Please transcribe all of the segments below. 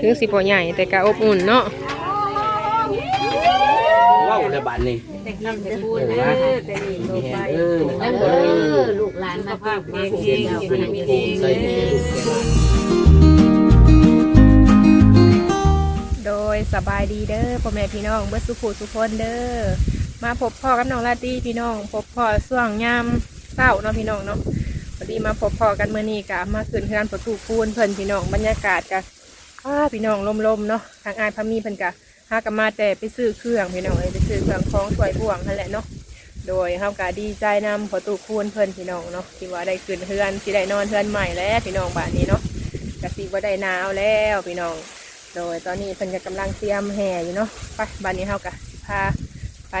ถึงสิบ่ใหญ่แต่ก็อบอุ่นเนาะว้าวระบาดนี่น้ำจะพูดเอเด้ออว่าแต่นี่ลงไปเออแล้วเอเด้ออลูกหลานมาภาพเองเองเป็นเองใส่เองลูกโดยสบายดีเด้อพ่อแม่พี่น้องเบิดสุขสุขคนเด้อมาพบพ่อกับน้องลาตี้พี่น้อง พบพ่อช่วงยามเช้าเนาะพี่น้องเนาะพอดีมาพบพ่อกันเมื่อนี้กะมาขึ้นเฮือนประตูปูนเพิ่นพี่น้องบรรยากาศกะ อ้าพี่น้องลมๆเนาะทางอายพามีเพิ่นกะหากมาแต่ไปซื้อเครื่องพี่น้องเอ้ไปซื้อเครื่องของสวยบ่วงนั่นแหละเนาะโดยเฮากะดีใจนำประตูปูนเพิ่นพี่น้องเนาะที่ว่าได้ขึ้นเฮือนสิได้นอนเฮือนใหม่แล้วพี่น้องบ้านนี้เนาะกะสิบ่ได้หนาวแล้วพี่น้อง โดยตอนนี้เพิ่นก็กำลังเตรียมแห่อยู่เนาะไปบ้านนี้เฮากะสิพาไป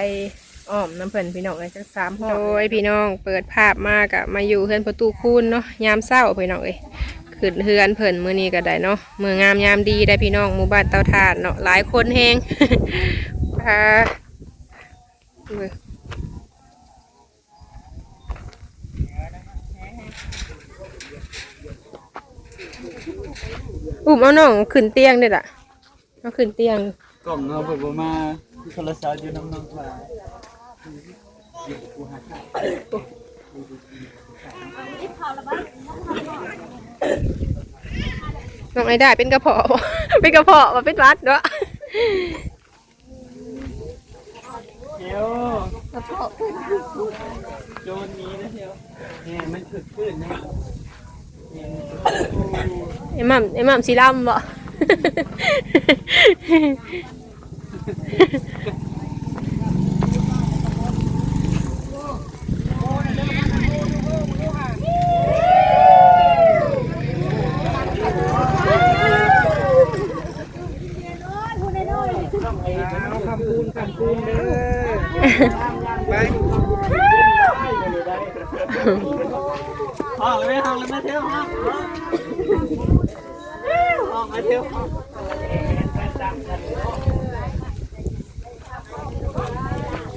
อ้อมน้ำเพิ่นพี่น้องเลยจักสามห้องโดยพี่น้องเปิดภาพมากะมาอยู่เฮือนประตูคูนเนาะยามเศร้าพี่น้องเอ้ย ขึ้นเฮือนเพิ่นมื้อนี้ก็ได้เนาะมื้องามยามดีได้พี่น้องหมู่บ้านเตาถ่านเนาะหลายคนแฮงพาเว้ยอุ้มเอาน้องขึ้นเตียงเด้อล่ะเอาขึ้นเตียงกล่องเอาแบบว่ามาโทรศัพท์อยู่น้ำน้องฟ้า น้องไอ้ได้เป็นกระเพาะ เป็นกระเพาะมาเป็นวัดเนาะเที่ยวโจนนี้นะเที่ยวเนี่ยมันขึ้นขึ้นนะไอ้หม่ำไอ้หม่ำสีดำบ่ คำพูนคำพูนเด้อไปห้องเลยห้องเลยมาเที่ยวห้องห้องมาเที่ยวห้อง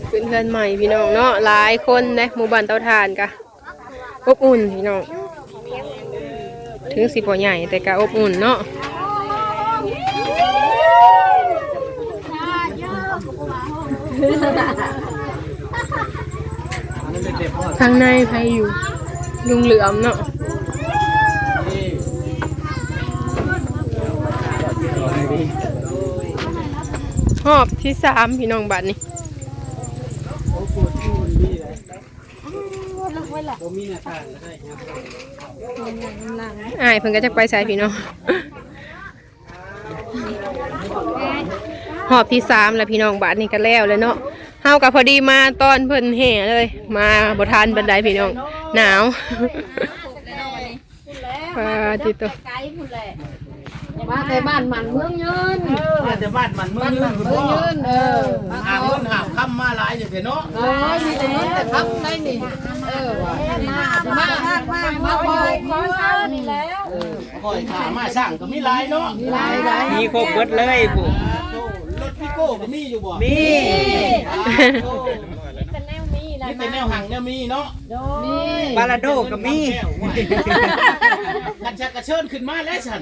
ขึ้นเพื่ อนใหม่พี่น้องเนาะหลายคนนะหมู่บ้านเตาถ่านกะอบอุ่นพี่น้องถึงสิบ่ใหญ่แต่ก็อบอุ่นเนาะข้างในใครอยู่ ลุงเหลือมเนาะหอบที่สามพี่น้องบัดนี้ บ่มีหน้าต่างก็ได้ครับอายเพิ่นก็จะไปใส่พี่น้องหอบที่สามแล้วพี่น้องบาทนี่ก็แล้วเลยเนาะเฮากับพอดีมาตอนเพิ่นแห่เลย มาบ่ทันบันไดพี่น้อง หนาวปาจิโตว่าแต่บ้านมันเมืองยืนมาแต่บ้านมันเมืองยืนคุณเมืองพ่อ อยู่เถอะเนาะเออมีแต่นู้นแต่ทำได้นี่เออมามามามามาคอยคอยนี่แล้วคอยขามาสร้างก็มีหลายเนาะหลายหลายมีครบเบิดเลยผู้รถพี่โก้ก็มีอยู่บ่ มีมีแต่แนวหังเนี่ยมีเนาะนี่ปาราโดก็มีกันชักกระเชิญขึ้นมาแล้วฉัน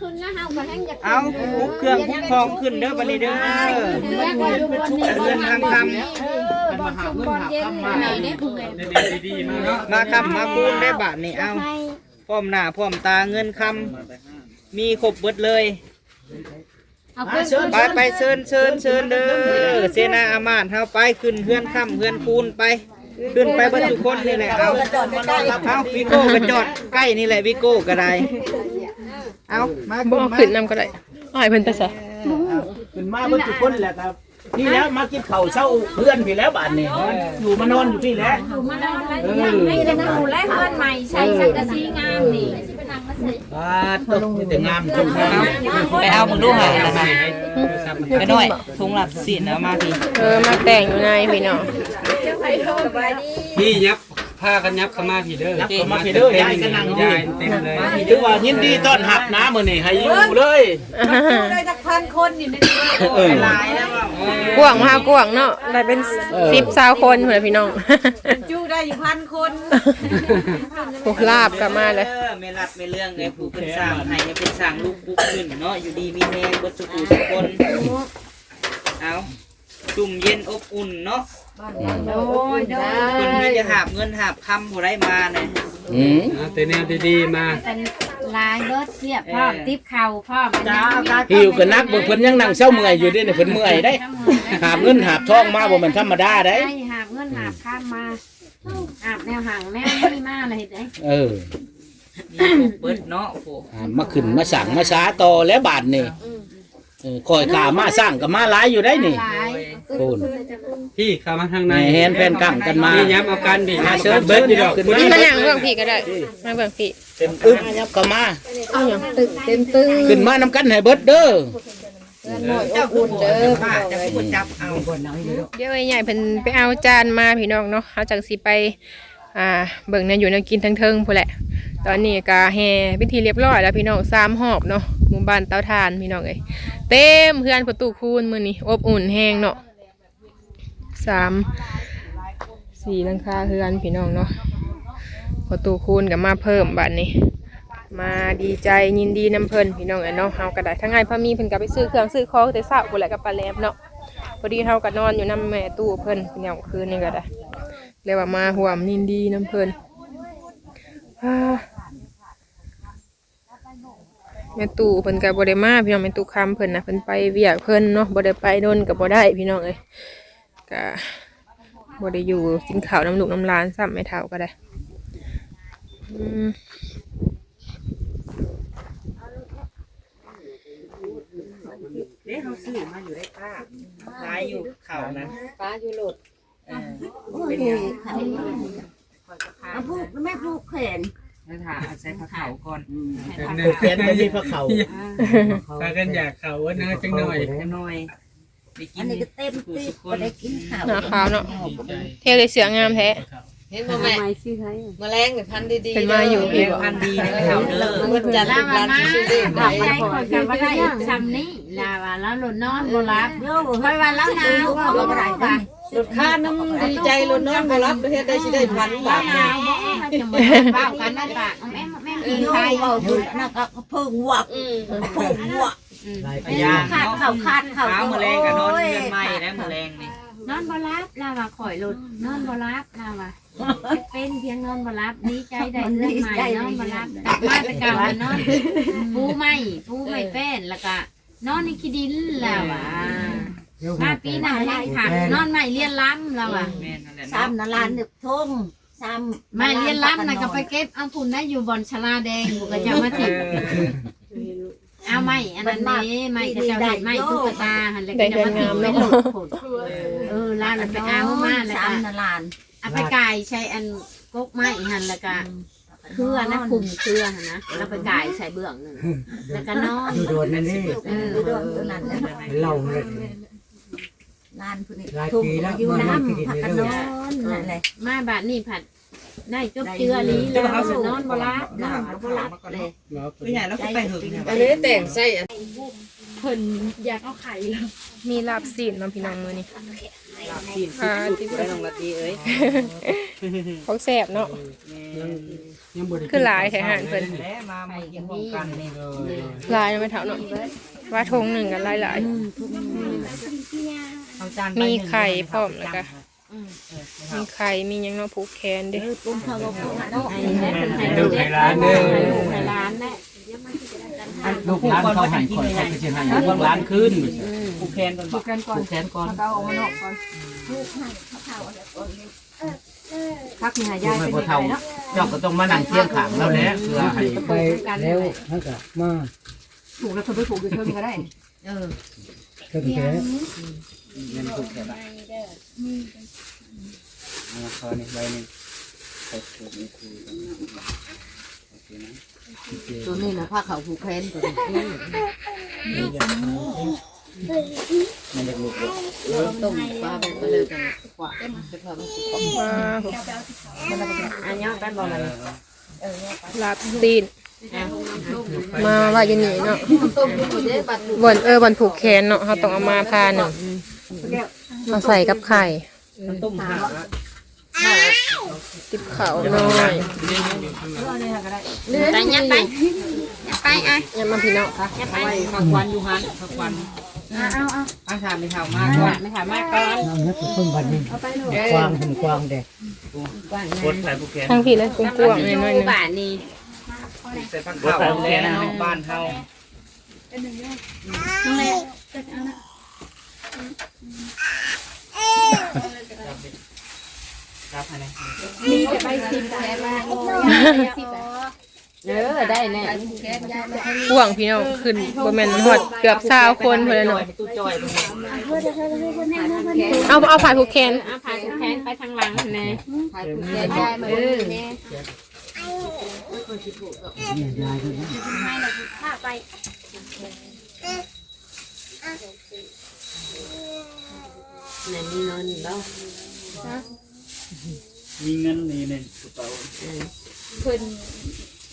ขึ้นนะฮะก็แห้งจะเอาคุกเครื่องคุกทองขึ้นเด้อบัดนี้เด้อแรกว่าอยู่บนนี้เงินทางคมันมาหาเงินหาค่ำมาไหนได้ผู้ใดดีๆมาเนาะำมาคำมาคูณได้บาทนี่เอาพร้อมหน้าพร้อมตาเงินคำมีครบเบิดเลยเอามาขึ้นเชิญไปไปเชิญเชิญเชิญเด้อเสนาอามาตย์เฮาไปขึ้นเฮือนค่ำเฮือนคูณไป ขึ้นไปเบิดทุกคนนี่แหละเอาเอาวิโก้ก็จอดใกล้นี่แหละวิโก้ก็ได้ เอามาบ่ขึ้นเอามาขึ้นนำก็ได้อ้ายเพิ่นไปใส่ขึ้นมาเบิ่งทุกคนแหละครับนี่แล้วมากินข้าวเช้าเพื่อนพี่แล้วบาดนี้อยู่มานอนอยู่พี่แล้วมาได้ยังไม่ได้นะหนูแรกเพื่อนใหม่ใช้สังกะสีงามนี่บาดตกมีแต่งามจนงามไปเอามึงดูหายนะไปหน่อยทุงหลับสินเอามาพี่เออมาแต่งอยู่ในพี่น้องพี่ยับ ผ้ากันยับเข้ามาพี่เด้อนับเข้ามาพี่เด้อยายก็นั่งอยู่ ยายเต็มเลยถือว่ายินดีต้อนรับนะมื้อนี้ให้อยู่เลยได้จากพันคนนี่นะเออลายแล้วว่ากวางมากวางเนาะได้เป็นสิบสาวคนเหมือนพี่น้องจูได้อยู่พันคนพวกลาบกลับมาเลย ออไม่รับไม่เรื่องไงผู้เป็นสร้างให้ให้เป็นสร้างลูกปุ๊กขึ้นเนาะอยู่ดีมีแฮงบ่สุขทุกคนเอาจุ่มเย็นอบอุ่นเนาะ โดยโดเพิ่นมียจะหาบเงินหาบคำบ่ได้มาเนี่ยอืมเอาแต่แนวดีๆมาเป็นลายเบิดเสียบพร้อมติ๊บเข่าพร้อมจ้าการหิวก็นักบ่เพิ่นยังนั่งเช้าเมื่อยอยู่เด้นี่เพิ่นเมื่อยได้ หาบเงินหาบทองมาบ่แม่นธรรมดาได้ได้หาบเงินหาบข้ามมาอาบแนวห่างแนวนี่มาเลยเห็นไหมเออมีพวกเบิดเนาะโอ้โหหามาขึ้นมาสั่งมาช้าต่อแล้วบาทนี่ เออคอยกามาสร้างก็มาหลายอยู่ได้นี่ลายโอนพี่เข้ามาทางในในแฮนแฟนกั้งกันมานี่ย้ำเอากันดิมาเชิญเบิดดีดอกขึ้นคุณมานี่มานั่งเบื้องพี่ก็ได้มาเบื้องพี่เต็มอึ้มยับเข้ามา เอาอย่างตึกเต็มตื้อขึ้นมานำกันให้เบิดเด้อเจ้าคุณเด้อป้าจะพูดจับเอา เดี๋ยวไอ้ใหญ่เพิ่นไปเอาจานมาพี่น้องเนาะเขาจังสิไป อ่าเบิ่งเนี่ยอยู่แนวกินทั้งเทิงพูแหละ ตอนนี้ก็แห่พิธีเรียบร้อยแล้วพี่น้องสามหอบเนาะหมู่บ้านเตาทานพี่น้องเอ้ยเต็มเพื่อนประตูคูณมื้อนี้อบอุ่นแห้งเนาะสามสี่ลังคาเฮือนพี่น้องเนาะประตูคูณก็มาเพิ่มบัดนี้มาดีใจยินดีน้ำเพลินพี่น้องเอ้ยเนาะเฮาก็ได้ทั้งไงพ่อมีเพิ่นก็ไปซื้อเครื่องซื้อของแต่เช้าพุ่แหละกับปลาแลมเนาะพอดีเฮาก็นอนอยู่นำแม่ตู้เพิ่นเป็นยามคืนนี่ก็ได้ เลยว่ามาห่วมยินดีนำเพิ่นอ่าแม่ตู้เพิ่นก็บ่ได้มาพี่น้องแม่ตู้คำเพิ่นน่ะเพิ่นไปเวียกเพิ่นเนาะบ่ได้ไปโดนก็บ่ได้พี่น้องเอ้ยก็บ่ได้อยู่กินข้าวน้ำลูกน้ำหลานซ้ำแม่เฒ่าก็ได้อืมเด้เขาซื้อมาอยู่ได้ป้าขายอยู่เขานั้นปลาอยู่หลด เออเป็นหยังเอาพูดแม่พูดแขนไม่ถามเอาใส่ผ้าขาวก่อนผูกแขนบ่มีพระเขาพากันอยากเขาว่านะจังหน่อยจังหน่อยไปกิอันนนี้ก็เต็มผู้ตีสุกคก็นได้กินข้าวหน้าขาวเนาะเท่เลยเสืองามแท้ เห็นบ่แม่ไม่ซื้อให้แมลงเนี่ยพันธุ์ดีๆเป็นมาอยู่เป็นพันธุ์ดีนะเขาเด้อมันจะลูกหลานชื่อเด้หลับใจคนกันว่าได้ซ้ำนี้ลาว่าแล้วหล่นนอนบ่รับคอยว่าแล้วหนาวก็บ่ได้ป่ะ หลุดค่าน้ำดีใจหลุดน้องบ่รับประเทศได้สิได้พันบาทหนาวบ่จะบ่เฝ้ากันนั่นปะแม่แม่กินไข่เอาดูนะก็เพิ่งวักอืมเพิ่งวักพยาขาดเข่าขาดเข่าเช้าแมลงกับนอนเรือนไม้นะแมลงนี่นอนบ่รับลาว่าข่อยหลุดนอนบ่รับลาว่าเป็นเพียงนอนบ่รับดีใจได้เรื่องใหม่นอนบ่รับกลับมาแต่เก่านอนปูใหม่ปูใหม่แป้นแล้วก็นอนในขี้ดินแล้วอะ มาปีหน้าให้ขัดนอนใหม่เรียนล้ำแล้วอะแม่นนั่นแหละซ้ำนาลานนึกทงซ้ใหม่เรียนล้ำนะก็ไปเก็บเอาพุ่นได้อยู่บอนชลาแดงบุกกระจะมาถิ่เอาไม่อันนั้นนี่ไม่กระจะเห็นไม่ตุ๊กตาหันเลยกระจะมาถิ่ไม่หลบผลเออลานไปเอามาแล้วก็ซ้ำนาลานเอาไปกายใช้อันกกไม้หันแล้วก็เครือนะคุมเครือหันนะแล้วไปกายใส่เบื้องหนึ่งแล้วก็นอนโดนนั่นนี่เออโดนตัวนั้นนะเล่าเลย ลานผู้นี้หลายทุ่มปีแล้วอยู่มานั่งกินน้ำในพักกันเรื่นอองนนั่นแหละมาบาดนี่ผัดได้จบเจือลีแล้วนอนบ่รับนอนบ่รับเลยผู้ใหญ่แล้วก็ไปหึงเนี่ยอันนี้แต่งใส่อันเพิ่นอยากเอาไข่แล้วมีลาบซีนมาพี่น้องมือนี่กินอ่าที่ไปลงละทีเอ้ยเขาแสบเนาะยังบ่ได้คือหลายแท้หานเพิ่นแล้วมามากินพร้อมกันนี่หลายไม่เท่าเนาะ ว่าทงหนึ่งกันหลายหลายเอาจานๆมีไข่พร้อมแล้วก็มีไข่มีหยังเนาะผูกแขนเด้ปุ้มเขาก็ปุ้มเนาะลูกไข่ร้านเด้อไข่ร้านแน่ลูกหลานเขาให้คนเขาก็สิให้ลูกหลานคืนผู้แคนก่อนบอกผูกแขนก่อนพักมีหายาลูกยให้เป็นพ่อเฒ่าเจ้าก็ต้องมานั่งเคียงข้างเราแหละเพื่อให้ไปแล้วฮักกะมา ถูกแล้วคนไปถูกอยู่เชิงก็ได้ เออเพิ่งแก่เงินผูกแขนเอาคอนี่ใบนึงใส่ถุงนี่คือโอเคนะตัวนี้นะผ้าขาวผูกแขนตัวนี้มันจะลูกต้มปลาเป็นไปเลยกันกว่าจะพามันสุกว้าวอันนี้กันบ่มัน ลาบซีนมาว่าอยู่นี่เนาะต้มอยู่เด้บัดบ่อนเออบ่อนผูกแขนเนาะเขาต้องเอามาพาหนึ่งเอาใส่กับไข่ต้มห่าติบเขาหน่อยไปยัดไปยัดไปอะยังมาพี่น้องยัดไปไปผักควันอยู่หันผักควัน เอาเอาเอาอาชาไม่เท่ามากก่อนไม่ถามมากก่อนเอาเนื้อต้นบัดนี้กวางเห็นกวางเด็กกดใส่ผู้แขนทั้งพี่เลยกว้างๆหน่อยๆหนึงบาทนี่ใส่ผักข้าวแล้บ้านเฮาครับภายใน เออได้แน่กว้างพี่น้องขึ้นบ่แม่นฮอดเกือบ20คนเพิ่นแล้วเนาะตู้จอยเอาเอาฝ่ายผูกแขนเอาผ่าแขนไปทางหลังแน่ยายมาเออยายก็ได้นั่นนี่นอนแล้วมีเงินนี่เนี่ยกระเป๋านั่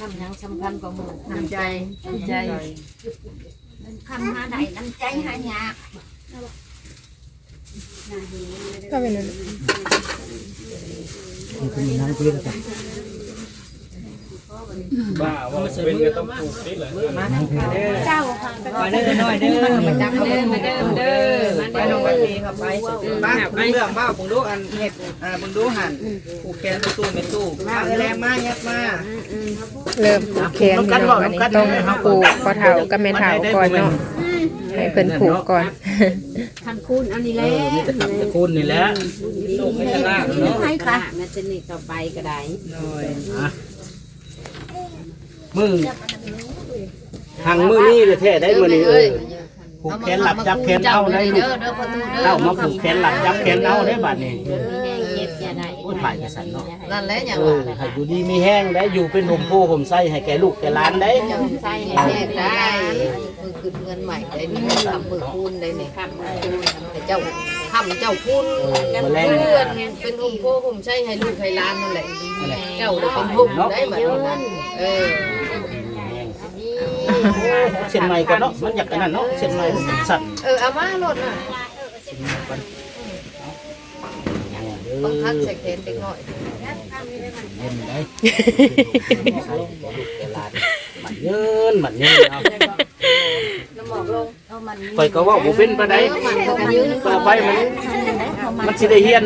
น้ำยังสำคัญกว่าหมู่น้ำใจน้ำใจคำหาใดน้ำใจหายากก็เป็นนั้นมันเป็นน้ำเกลือกัน บ้าว่าเป็นก็ต้องผูกนี่เหรอมาเด้อเจ้าค่ะเด้อหน่อยเด้อมาจับเอาเด้อมาเด้อเด้อไปน้องไปครับไปบ้านเรื่องบ้าผมดูอันเฮ็ดอ่าผมดูหันผูกแขนตู้ไม่ตู้มาเออแรงมายัดมาเริ่มผูกแขนพี่น้องอันนี้ต้องผูกคอเท้ากับแม่เท้าก่อนเนาะให้เพิ่นผูกก่อนทำคุณอันนี้แหละมีแต่ทำตะคุณนี่แหละลูกไม่ชนะเนาะให้ค่ะมันจะนี่ต่อไปก็ได้หน่อย มือทางมือนี่เลยแท้ได้มือนี่เออผูกแขนหลับจับแขนเอาได้ลูกเด้อเด้อประตูเด้อเอามาผูกแขนหลับจับแขนเอาได้บัดนี้มีแห้งเย็บจะได้โอ้ยไปจะสั่นเนาะนั่นแหละอย่างเอว่าอให้อยู่ดีมีแห้งได้อยู่เป็นห่มโพห่มไส้ให้แก่ลูกแก่หลานได้เจ้าใส่ให้แยกได้มือคืนเงินใหม่ได้นี่ทำมือคูณได้นี่ครับมาดูแต่เจ้าทำเจ้าคูณมาแรงเพื่อนเป็นหุ่มโพหุ่มใช่ให้ลูกให้หล้านนั่นแหละเจ้าได้เป็นหุ่มได้แบบนั้นเออ เชียนใหม่ก็เนาะมันอยากกันนั่นเนาะเชียนใหม่สั่นเออเอามาโลดน่ะต้องทักใส่แขนเด็กน้อยเย็นได้ใส่ลูกแก่หลานมันเยินมันเยินเอาน้ำหมอกลงเอามันคอยก็เว่าบ่เป็นปานใดต่อไปมัน มันสิได้เฮียน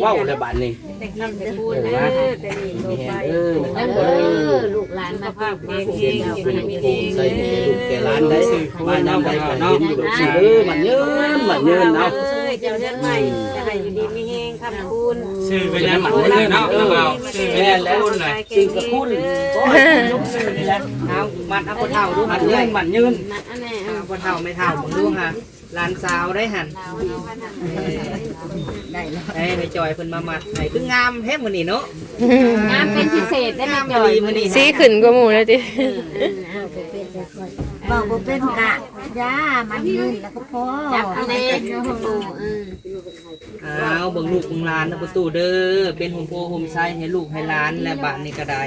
เว้าแล้วบัดนี้ทำแต่พูดเออนะว่าแต่นี่มีแฮงเออเออลูกหลานมาภาพเองเองใส่ให้ลูกแก่หลานได้มานำได้ก็เห็นอยู่ดอกสิเด้อมันเยินมันเยินเอาเจ้าเรื่องใหม่จะให้อยู่ดีมีแห้งคำคุณชื่อก็ยังผูกเลยเนาะน้องเอาชื่อก็ยังพูดเลยสิ่งกระคุณก็ให้ยกซื้อนี่แหละเอามัดเอาคนเฒ่าดูหันเงินมันยืนนั่นอันนี้เอาคนเฒ่าไม่เฒ่าผมดูฮะ หลานสาวได้หันได้แล้วไอ้ในจอยเพิ่นมามัดให้คืองามแท้มื้อนี้เนาะงานเป็นพิเศษได้ไหมงามจอยมื้อนี้สีขึ้นกว่าหมู่เลยติ บอกว่าเป็นกะยามันยืนแล้วก็พอจับอันนี้ปูอืมเอาเบิ่งลูกเบิ่งหลานนะประตูเด้อเป็นโฮมโพโฮมไซให้ลูกให้หลานและบาดนี้ก็ได้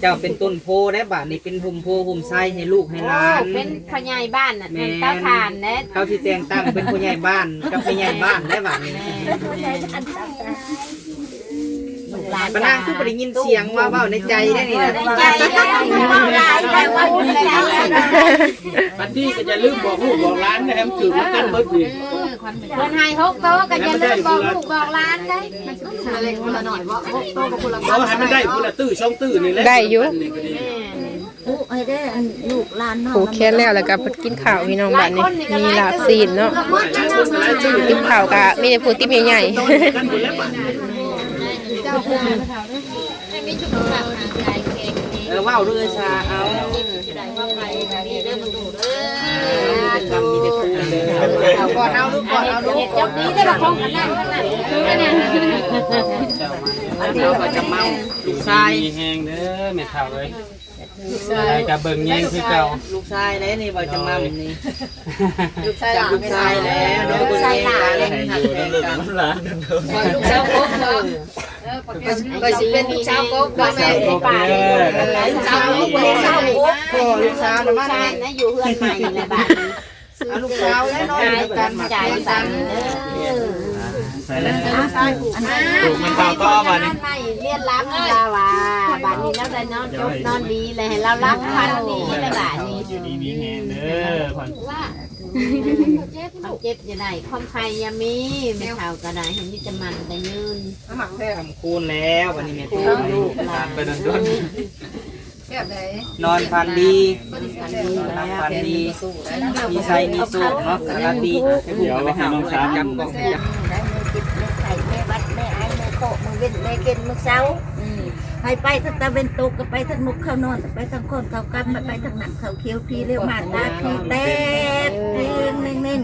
เจ้าเป็นต้นโพและบาดนี้เป็นโฮมโพโฮมไซให้ลูกให้หลานเป็นพ่อใหญ่บ้านน่ะเป็นเต้าทานเน็ตเขาที่แต่งตั้งเป็นผู้ใหญ่บ้านกับผู้ใหญ่บ้านได้บาดนี้ หลานปะนางคือบ่ได้ยินเสียงว่าเว้าในใจได้นี่นะใจได้ว่าหลายได้ว่าบุญแล้วบัดนี้ก็จะลืมบอกลูกบอกหลานนะให้มันถือมันกันเบิดนี่คนให้หกโต๊ะก็จะลืมบอกลูกบอกหลานได้อะไรคนละหน่อยว่าโตกับคนละเอาให้มันได้คนละตื้อช่องตื้อนี่แหละได้อยู่นี่ก็ดีผู้ให้ได้ลูกหลานผูกแขนแล้วแล้วก็เพิ่นกินข้าวพี่น้องบัดนี้มีลาบซีนเนาะหลายคนหลายตื้อกินข้าวก็มีแต่ผู้ติ๊บใหญ่ต้ เก่งเออว่าวด้วยชาเอาว่าไปนี่เด้อมันดูเด้อเป็นกรรมมีแต่คู่เลยเอาก่อนเอาลูกก่อนเอาลูกจับนี้ได้ละของกันนั่นนั่นคือกันนั่นอันนี้ก็จะเมาลูกชายมีแห้งเด้อแม่เฒ่าเอ้ย อะไรกับเบิ่งแยงคือเก่าลูกชายแล้วนี่บ่จะมานี่ลูกชายหจัลาบนลูกชายแล้วเดี๋ยวเบิ่งเองกันเลยอยู่นั่นลูกน้ำหลานลูกสาวกบเนาะก็สิเป็นลูกสาวกบบ่แม่โอเคลูกสาวกบลูกสาวกบพ่อลูกสาวนะมาใช่นะอยู่เพื่อนใหม่ในบ้านเอาลูกสาวแล้วน้อยกันมาจ่ายตังค์เด้อ ใส่แล้วถูกมันข่าวก็มานี่เรียนรับลาว่าบ้านนี้แล้วได้นอนจบนอนดีเลยให้เรารับพันนี้เลยบ้านนี้อยู่ดีมีแห้งเด้อผ่อนว่าความเจ็บจะได้ความใครยามีไม่เท่าก็ได้เห็นมิจมันแต่ยืนหมักแซ่บทำคูณแล้ววันนี้แม่ตีลูกหลานไปดันด้นแซ่บไหนนอนฟันดีพันดีนอนแล้วฟันดีมีไซมีสูบเนาะสารดีให้ผู้ไปหาน้องสามจับกล่องให้จับ เว้นแม่เกินมือเสาให้ไปทั้งตะเวนตกก็ไปทั้งมุกเข้านอนไปทั้งคนเขากำมาไปทั้งหนักเขาเคี้ยวพีเรียวมาตาพีแตกเน่งเน่งเน่ง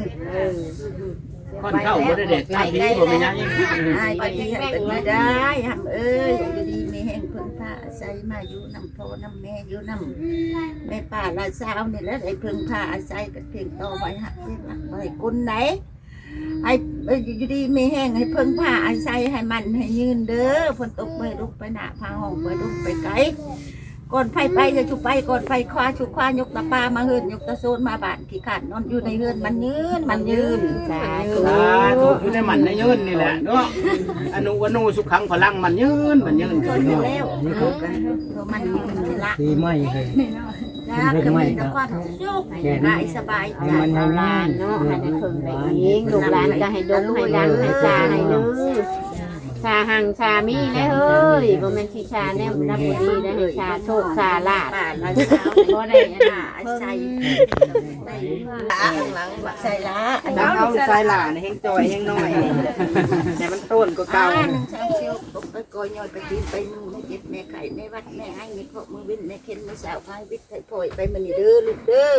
คนเข้าบ่ได้เด็ดพี่บ่มีหยังไอ้ปฏิหันเป็นไม่ได้หักเอ้ยอยู่ดีมีแห่งเพิ่งพาอาศัยมาอยู่น้ำโพน้ำแม่อยู่น้ำแม่ป่าลาสาวนี่แหล้วไอ้เพิ่งพาอาศัยกับเพียงต่อไว้หักเพียงหักไว้กุนไหน ให้เอ้ยอยู่ดีมีแห้งให้เพิ่งผ้าอาศัยให้มันให้ยืนเด้อฝนตกเมื่อลุกไปหน้าพาห้องเมื่อลุกไปไกลก่อนไฟไปจะชุบไปก่อนไฟคว้าชุบคว้ายกตาปลามาเฮือนยกตาโซนมาบ้านขี้ขาดนอนอยู่ในเฮือนมันยืนมันยืนสาธุสาธุอยู่ในมันในยืนนี่แหละเนาะอนุวนูสุขังพลังมันยืนมันยืนคนอยู่แล้วเอากันเอามันยืนนี่ละตีไม่เลย นะคือมีแต่ความสุขกายสบายใจมันให้หลานเนาะให้ได้เพิ่งได้เองลูกหลานก็ให้ดงให้ดังให้ชาให้ลือ ชาหังชามีได้เฮ้ยบ่แม่นสิชาแนวรับบ่ดีได้ให้ชาโชคชาลาภป่าละสาวบ่ได้อันป่านั้นอาศัยละข้างหลังละใส่ละอันน้ำเอาลูกชายหลานแห้งจอยแห้งน้อยแต่มันต้นก็เก่าเก่าหนึ่งสามเชียวตกไปกอยยอยไปกินไปนู่นไปเจ็บแม่ไข่แม่วัดแม่ให้แม่พวกมือวินแม่เข็นแม่สาวพายวิทย์ไทยพอยไปมันนี่เด้อลูกเด้อ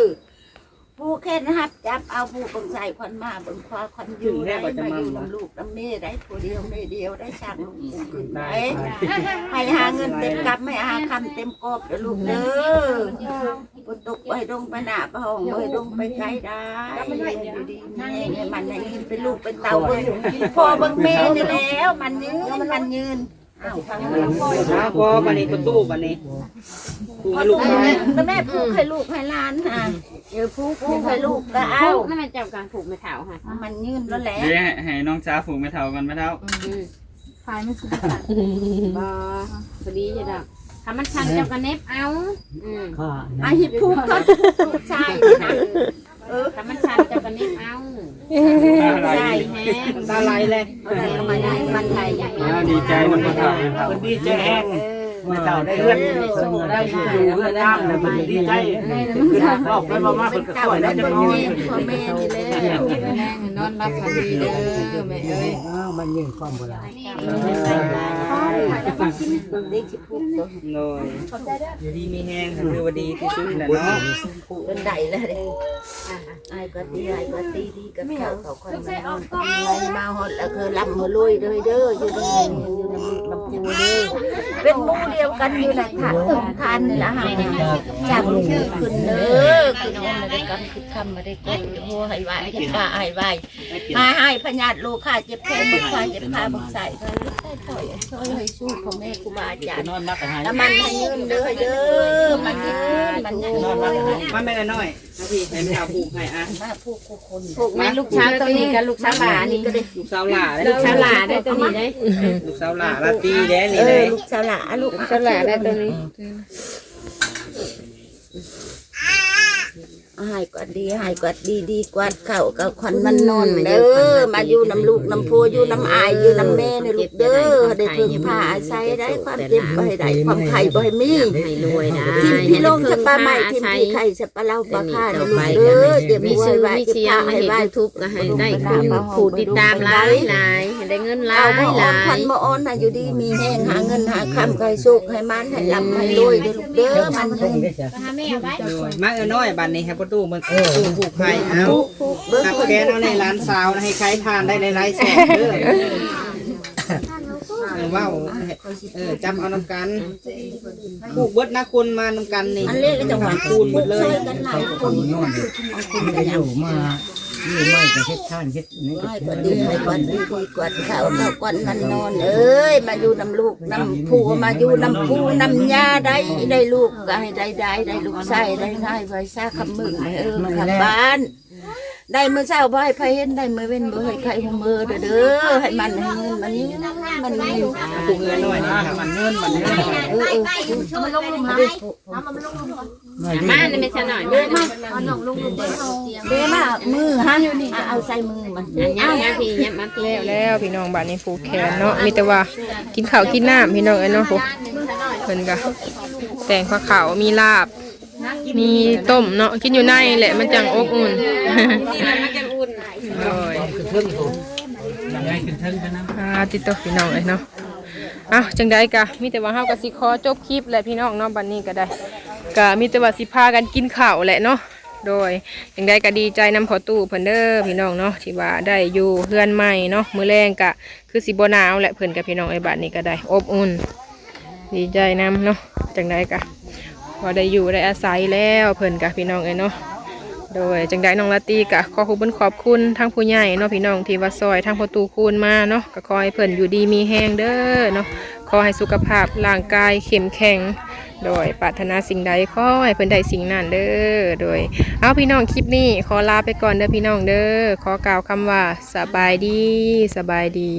ผู้แค่นะครับจับเอาผู้บังใส่ควันมาบังควาควันอยู่ได้มาอยู่น้ำลูกน้ำเม่ได้ผู้เดียวเม่เดียวได้ช่างลูกขึ้นไหนให้หาเงินเต็มกับไม่หาคำเต็มกอบเด้อลูกเด้อปตกไปลงไปหนาไปห้องไปลงไปไกลได้อยู่ดีแม่เนี่ยมันให้ยืนเป็นลูกเป็นเต่าเบิ่งพ่อเบิ่งแม่นี่แล้ว มันยืนมันยืน อ้าวเอาพอบันนี้ประตูบันนี้กูให้ลูกชายแล้วแม่ผูกให้ลูกให้หลานค่ะเดี๋ยวผูกผูกให้ลูกก็เอาผูกนั่นมันจับการผูกไม่เท่าค่ะมันยืนแล้วแหละเดี๋ยวให้น้องสาวผูกไม่เท่ากันไม่เท่าบ่พอดีจะดอกถ้ามันชันจับกันเน็บเอาอืมข้าอาหิผูกก็ผูกชายนะ เออถ้ามันชันจับกันเน็บเอาใช่แฮงตาไหลเลยเอาได้ก็มาได้มันไทยอย่างนี้อ่าดีใจน้ำมันเท่าไม่เท่าคนดีใจแห้งไม่เต่าได้เลื่อนได้อยู่เลื่อนน้ำเลยมันดีใจคือถ้าครอบไปมามาคนก็ช่วยแล้วจะนอนพ่อแม่นี่แหละนอนรับพันดีเด้อแม่เอ้ยอ้าวมันยืนความโบราณ เด็กสิผูกตัวโน่ยอยู่ดีมีแห้งคือว่าดีที่สุดแหละเนาะผูกกันได้แล้วเด้ไอ้ก็ตีไอ้ก็ตีดีกับเขาเขาคนมานอนไอ้มาหดแล้วคือลำหัวลุยเด้อเด้ออยู่ในอยู่ในลำพูเด้อเป็นมู่เดียวกันอยู่ในฐานตรงทานนี่ละค่ะจับชื่อขึ้นเด้อขึ้นมาได้กันคือคำมาได้กดหัวให้ไหวให้ป้าให้ไหวมาให้พญาติลูกข้าเจ็บแผลบุกข้าเจ็บขาบุกใส่ก็ช่วยช่วยให้สู้พ่อแม่ครูบาอาจารย์นอนนักหายแล้วมันให้ยืนเด้อเด้อมันยืนมันยืนมาแม่น้อยนะพี่ให้แม่เอาผูกให้อะมาผู้คู่คนผูกแม่ลูกช้างตัวนี้กับลูกช้างหลานี่ลูกสาวหล่าได้ลูกช้างหลาได้ตัวนี้ได้ลูกสาวหล่าลาตีแด้เอนี่เลอยลูกสาวหลาลูกลูกช้างหลาได้ตัวนี้ หายกว่าดีหายกว่าดีดีกว่าเข่ากับควันมันนอนเด้อมาอยู่น้ำลูกน้ำพัวอยู่น้ำอายอยู่น้ำแม่ในลูกเด้อได้พึ่งพาอาศัยได้ความเจ็บบ่ให้ได้ความไข่บ่ให้มีให้รวยนะทิมพี่ลงสปาใหม่ทิมพี่ไข่สปาเล่าปลาค่าในลูกเด้อเดี๋ยวมีมีชื่ชื่ออไว้มีจะเสียงพาให้ให้ไหว้ยูทูบก็ให้ได้คุณผู้ติดตามหลายหลายให้ได้เงินหลาเอายบ่หอ่อลานพัยนบ่อ่อนน่ะอยู่ดีมีแห้งหาเงินหาคำให้สุขให้มันให้ลำให้รวยเด้อลูกเด้อมันส่งได้จ้ะโดยมาเออน้อยบัดนี้ครับประตูมันตู้ผูกไผ่เอาผูกผูกเบิ่งหักแกนเอาในร้านสาวนะให้ใครทานได้หลายๆแสนเด้อเออว้าวเออจำเอาน้ำกันผูกเบิดนะคุณมานำกันนี่อันเล็กก็จังหวะคูณหมดเลยช่วยกันหลายคนนอนอยู่อยู่มา นี่ไม่ก็เฮ็ดท่านเฮ็ดนี่ก็กว่าดีให้กว่าดีดีกว่าข้าวข้าวกว่ามันนอน เอ้ย มาอยู่น้ำลูกน้ำผู้มาอยู่น้ำผู้น้ำยาได้ได้ลูกก็ให้ได้ได้ได้ลูกใส่ได้ง่ายไว้ซาคำมึงเออคำบ้าน ได้มือเช้าบ่ให้ไผเห็นได้มือเว้นบ่ให้ใครหูมือเด้อเด้อให้มันให้เงินมันยืนมันยืนผูกเงินหน่อยนี่ครับมันเงินมันเงินเออเออมาลงลุมหาไม่มาได้นี่ไม่ใช่หน่อยเด้อมามาเด้มามือฮะเอาใส่มือมันอันนี้นะพี่เนี่ยมาพี่แล้วแล้วพี่น้องบ้านนี้ผูกแขนเนาะมีแต่ว่ากินข้าวกินน้ำพี่น้องเอ้ยเนาะพวกเพิ่นก็แต่งข้าขาวมีลาบ มีต้มเนาะกินอยู่ในแหละมันจังอบอุ่นโอ้ยยังไงขึ้นเทิงกันนะอ่าติดต่อพี่น้องเลยเนาะอ้าวจังใดกะมีแต่ว่าเฮาก็สิขอจบคลิปแหละพี่น้องเนาะบัดนี้ก็ได้ก็มีแต่ว่าสิพากันกินข้าวแหละเนาะโดยจังใดก็ดีใจนำพอตู้เพิ่นเด้อพี่น้องเนาะที่ว่าได้อยู่เฮือนใหม่เนาะมื้อแรงกะคือสิบ่หนาวแหละเพิ่นกับพี่น้องไอ้บัดนี้ก็ได้ อบอุ่น ดีใจนำเนาะจังใดกะ พอได้อยู่ได้อาศัยแล้วเพิ่นกับพี่น้องเอ้เนาะโดยจังได้น้องลาตีกะขอขอบคุณขอบคุณทั้งผู้ใหญ่เนาะพี่น้องที่ว่าซอยทั้งประตูคูณมาเนาะก็ขอให้เพิ่นอยู่ดีมีแห้งเด้อเนาะขอให้สุขภาพร่างกายเข้มแข็ง โดยปรารถนาสิ่งใดขอให้เพิ่นได้สิ่งนั้นเด้อโดย เอาพี่น้องคลิปนี้ขอลาไปก่อนเด้อพี่น้องเด้อขอกล่าวคำว่าสบายดีสบายดี